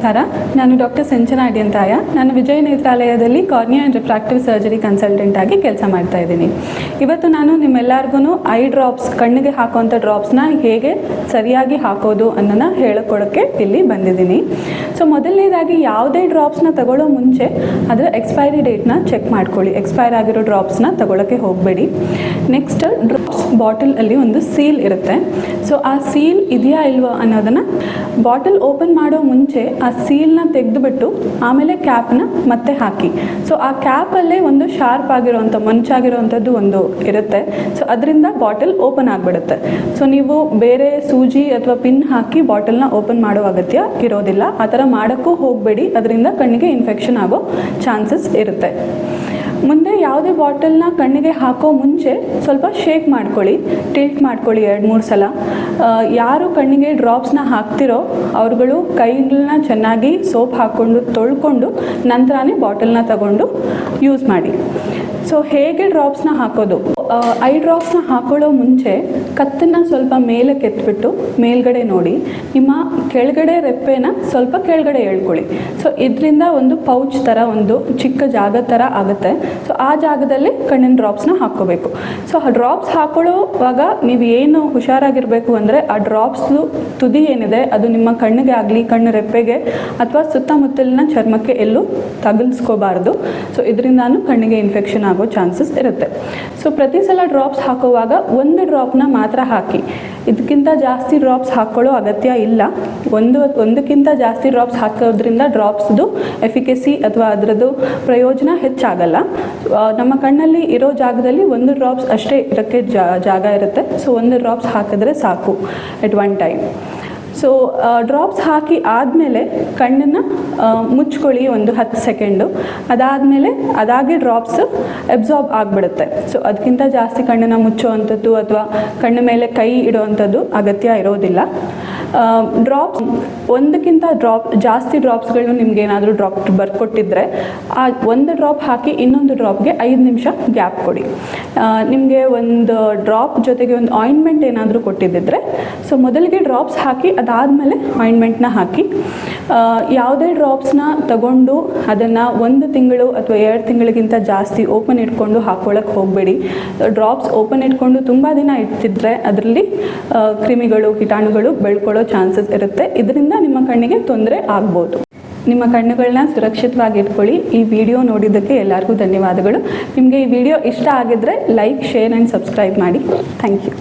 ನಮಸ್ಕಾರ. ನಾನು ಡಾಕ್ಟರ್ ಸಂಚನಾ ಅಡ್ಯಂತಾಯ ನಾನು Vijaya ನೇತ್ರಾಲಯದಲ್ಲಿ cornea and refractive surgery consultant ಆಗಿ ಕೆಲಸ ಮಾಡ್ತಾ ಇದ್ದೀನಿ. ಇವತ್ತು ನಾನು ನಿಮ್ಮೆಲ್ಲರಿಗೂ ಐ ಡ್ರಾಪ್ಸ್ ಕಣ್ಣಿಗೆ ಹಾಕುವಂಥ ಡ್ರಾಪ್ಸ್ನ ಹೇಗೆ ಸರಿಯಾಗಿ ಹಾಕೋದು ಅನ್ನೋನ್ನ ಹೇಳಿಕೊಡೋಕ್ಕೆ ಇಲ್ಲಿ ಬಂದಿದ್ದೀನಿ. ಸೊ ಮೊದಲನೇದಾಗಿ ಯಾವುದೇ ಡ್ರಾಪ್ಸ್ನ ತಗೊಳ್ಳೋ ಮುಂಚೆ ಅದರ ಎಕ್ಸ್ಪೈರಿ ಡೇಟ್ನ ಚೆಕ್ ಮಾಡ್ಕೊಳ್ಳಿ. ಎಕ್ಸ್ಪೈರ್ ಆಗಿರೋ ಡ್ರಾಪ್ಸ್ನ ತಗೊಳ್ಳೋಕ್ಕೆ ಹೋಗಬೇಡಿ. ನೆಕ್ಸ್ಟ್ ಡ್ರಾಪ್ಸ್ ಬಾಟಲಲ್ಲಿ ಒಂದು ಸೀಲ್ ಇರುತ್ತೆ. ಸೊ ಆ ಸೀಲ್ ಇದೆಯಾ ಇಲ್ವಾ ಅನ್ನೋದನ್ನು ಬಾಟಲ್ ಓಪನ್ ಮಾಡೋ ಮುಂಚೆ ಆ ಸೀಲ್ನ ತೆಗೆದುಬಿಟ್ಟು ಆಮೇಲೆ ಕ್ಯಾಪ್ನ ಮತ್ತೆ ಹಾಕಿ. ಸೊ ಆ ಕ್ಯಾಪಲ್ಲೇ ಒಂದು ಶಾರ್ಪ್ ಆಗಿರೋವಂಥ ಮಂಚಾಗಿರೋವಂಥದ್ದು ಒಂದು ಇರುತ್ತೆ. ಸೊ ಅದರಿಂದ ಬಾಟಲ್ ಓಪನ್ ಆಗಿಬಿಡುತ್ತೆ. ಸೊ ನೀವು ಬೇರೆ ಸೂಜಿ ಅಥವಾ ಪಿನ್ ಹಾಕಿ ಬಾಟಲ್ನ ಓಪನ್ ಮಾಡೋ ಅಗತ್ಯ ಇರೋದಿಲ್ಲ. ಆ ಥರ ಮಾಡೋಕ್ಕೂ ಹೋಗಬೇಡಿ. ಅದರಿಂದ ಕಣ್ಣಿಗೆ ಇನ್ಫೆಕ್ಷನ್ ಆಗೋ ಚಾನ್ಸಸ್ ಇರುತ್ತೆ. ಮುಂದೆ ಯಾವುದೇ ಬಾಟಲ್ನ ಕಣ್ಣಿಗೆ ಹಾಕೋ ಮುಂಚೆ ಸ್ವಲ್ಪ ಶೇಕ್ ಮಾಡ್ಕೊಳ್ಳಿ ಟಿಲ್ಟ್ ಮಾಡ್ಕೊಳ್ಳಿ ಎರಡು ಮೂರು ಸಲ. ಯಾರು ಕಣ್ಣಿಗೆ ಡ್ರಾಪ್ಸ್ನ ಹಾಕ್ತಿರೋ ಅವ್ರುಗಳು ಕೈಗಳನ್ನ ಚೆನ್ನಾಗಿ ಸೋಪ್ ಹಾಕ್ಕೊಂಡು ತೊಳ್ಕೊಂಡು ನಂತರನೇ ಬಾಟಲ್ನ ತಗೊಂಡು ಯೂಸ್ ಮಾಡಿ. ಸೊ ಹೇಗೆ ಡ್ರಾಪ್ಸ್ನ ಹಾಕೋದು? ಐ ಡ್ರಾಪ್ಸ್ನ ಹಾಕೊಳ್ಳೋ ಮುಂಚೆ ಕತ್ತನ್ನು ಸ್ವಲ್ಪ ಮೇಲೆ ಕೆತ್ಬಿಟ್ಟು ಮೇಲ್ಗಡೆ ನೋಡಿ. ನಿಮ್ಮ ಕೆಳಗಡೆ ರೆಪ್ಪೆನ ಸ್ವಲ್ಪ ಕೆಳಗಡೆ ಹೇಳ್ಕೊಳ್ಳಿ ಸೊ, ಇದರಿಂದ ಒಂದು ಪೌಚ್ ಥರ ಒಂದು ಚಿಕ್ಕ ಜಾಗ ಥರ ಆಗುತ್ತೆ. ಸೊ, ಆ ಜಾಗದಲ್ಲಿ ಕಣ್ಣಿನ ಡ್ರಾಪ್ಸ್ನ ಹಾಕ್ಕೋಬೇಕು. ಸೊ, ಆ ಡ್ರಾಪ್ಸ್ ಹಾಕೊಳ್ಳೋವಾಗ ನೀವು ಏನು ಹುಷಾರಾಗಿರಬೇಕು ಅಂದರೆ, ಆ ಡ್ರಾಪ್ಸ್ದು ತುದಿ ಏನಿದೆ, ಅದು ನಿಮ್ಮ ಕಣ್ಣಿಗೆ ಆಗಲಿ, ಕಣ್ಣು ರೆಪ್ಪೆಗೆ ಅಥವಾ ಸುತ್ತಮುತ್ತಲಿನ ಚರ್ಮಕ್ಕೆ ಎಲ್ಲೂ ತಗಲ್ಸ್ಕೋಬಾರ್ದು. ಸೊ, ಇದರಿಂದಾನು ಕಣ್ಣಿಗೆ ಇನ್ಫೆಕ್ಷನ್ ಆಗೋ ಚಾನ್ಸಸ್ ಇರುತ್ತೆ. ಸೊ, ಪ್ರತಿ ಸಲ ಡ್ರಾಪ್ಸ್ ಹಾಕುವಾಗ ಒಂದು ಡ್ರಾಪ್ನ ಮಾತ್ರ ಹಾಕಿ. ಇದಕ್ಕಿಂತ ಜಾಸ್ತಿ ಡ್ರಾಪ್ಸ್ ಹಾಕ್ಕೊಳ್ಳೋ ಅಗತ್ಯ ಇಲ್ಲ. ಒಂದು, ಒಂದಕ್ಕಿಂತ ಜಾಸ್ತಿ ಡ್ರಾಪ್ಸ್ ಹಾಕೋದ್ರಿಂದ ಡ್ರಾಪ್ಸ್ದು ಎಫಿಕೆಸಿ ಅಥವಾ ಅದರದ್ದು ಪ್ರಯೋಜನ ಹೆಚ್ಚಾಗಲ್ಲ. ನಮ್ಮ ಕಣ್ಣಲ್ಲಿ ಇರೋ ಜಾಗದಲ್ಲಿ ಒಂದು ಡ್ರಾಪ್ಸ್ ಅಷ್ಟೇ ಇರೋಕ್ಕೆ ಜಾಗ ಇರುತ್ತೆ. ಸೊ ಒಂದು ಡ್ರಾಪ್ಸ್ ಹಾಕಿದ್ರೆ ಸಾಕು at one time so drops ಹಾಕಿ ಆದಮೇಲೆ ಕಣ್ಣನ್ನು ಮುಚ್ಕೊಳ್ಳಿ ಒಂದು ಹತ್ತು ಸೆಕೆಂಡು. ಅದಾದಮೇಲೆ ಅದಾಗೆ ಡ್ರಾಪ್ಸ್ ಅಬ್ಸಾರ್ಬ್ ಆಗಿಬಿಡುತ್ತೆ. ಸೊ ಅದಕ್ಕಿಂತ ಜಾಸ್ತಿ ಕಣ್ಣನ್ನು ಮುಚ್ಚುವಂಥದ್ದು ಅಥವಾ ಕಣ್ಣ ಮೇಲೆ ಕೈ ಇಡುವಂಥದ್ದು ಅಗತ್ಯ ಇರೋದಿಲ್ಲ. ಡ್ರಾಪ್ಸ್ ಒಂದಕ್ಕಿಂತ ಡ್ರಾಪ್ ಜಾಸ್ತಿ ಡ್ರಾಪ್ಸ್ಗಳು ನಿಮ್ಗೆ ಏನಾದರೂ ಡ್ರಾಪ್ ಬರ್ಕೊಟ್ಟಿದ್ರೆ, ಆ ಒಂದು ಡ್ರಾಪ್ ಹಾಕಿ ಇನ್ನೊಂದು ಡ್ರಾಪ್ಗೆ ಐದು ನಿಮಿಷ ಗ್ಯಾಪ್ ಕೊಡಿ. ನಿಮಗೆ ಒಂದು ಡ್ರಾಪ್ ಜೊತೆಗೆ ಒಂದು ಆಯಿಂಟ್ಮೆಂಟ್ ಏನಾದರೂ ಕೊಟ್ಟಿದ್ದಿದ್ರೆ ಸೊ ಮೊದಲಿಗೆ ಡ್ರಾಪ್ಸ್ ಹಾಕಿ, ಅದಾದಮೇಲೆ ಆಯಿಂಟ್ಮೆಂಟ್ನ ಹಾಕಿ ಯಾವುದೇ ಡ್ರಾಪ್ಸ್ನ ತಗೊಂಡು ಅದನ್ನು ಒಂದು ತಿಂಗಳು ಅಥವಾ ಎರಡು ತಿಂಗಳಿಗಿಂತ ಜಾಸ್ತಿ ಓಪನ್ ಇಟ್ಕೊಂಡು ಹಾಕ್ಕೊಳ್ಳೋಕೆ ಹೋಗಬೇಡಿ. ಡ್ರಾಪ್ಸ್ ಓಪನ್ ಇಟ್ಕೊಂಡು ತುಂಬ ದಿನ ಇಟ್ಟಿದ್ರೆ ಅದರಲ್ಲಿ ಕ್ರಿಮಿಗಳು, ಕೀಟಾಣುಗಳು ಬೆಳ್ಕೊಳ್ಳೋ ಚಾನ್ಸಸ್ ಇರುತ್ತೆ. ಇದರಿಂದ ನಿಮ್ಮ ಕಣ್ಣಿಗೆ ತೊಂದರೆ ಆಗ್ಬೋದು. ನಿಮ್ಮ ಕಣ್ಣುಗಳನ್ನ ಸುರಕ್ಷಿತವಾಗಿ ಇಟ್ಕೊಳ್ಳಿ ಈ ವಿಡಿಯೋ ನೋಡಿದ್ದಕ್ಕೆ ಎಲ್ಲರಿಗೂ ಧನ್ಯವಾದಗಳು. ನಿಮಗೆ ಈ ವಿಡಿಯೋ ಇಷ್ಟ ಆಗಿದ್ರೆ ಲೈಕ್, ಶೇರ್ ಆ್ಯಂಡ್ ಸಬ್ಸ್ಕ್ರೈಬ್ ಮಾಡಿ. Thank you.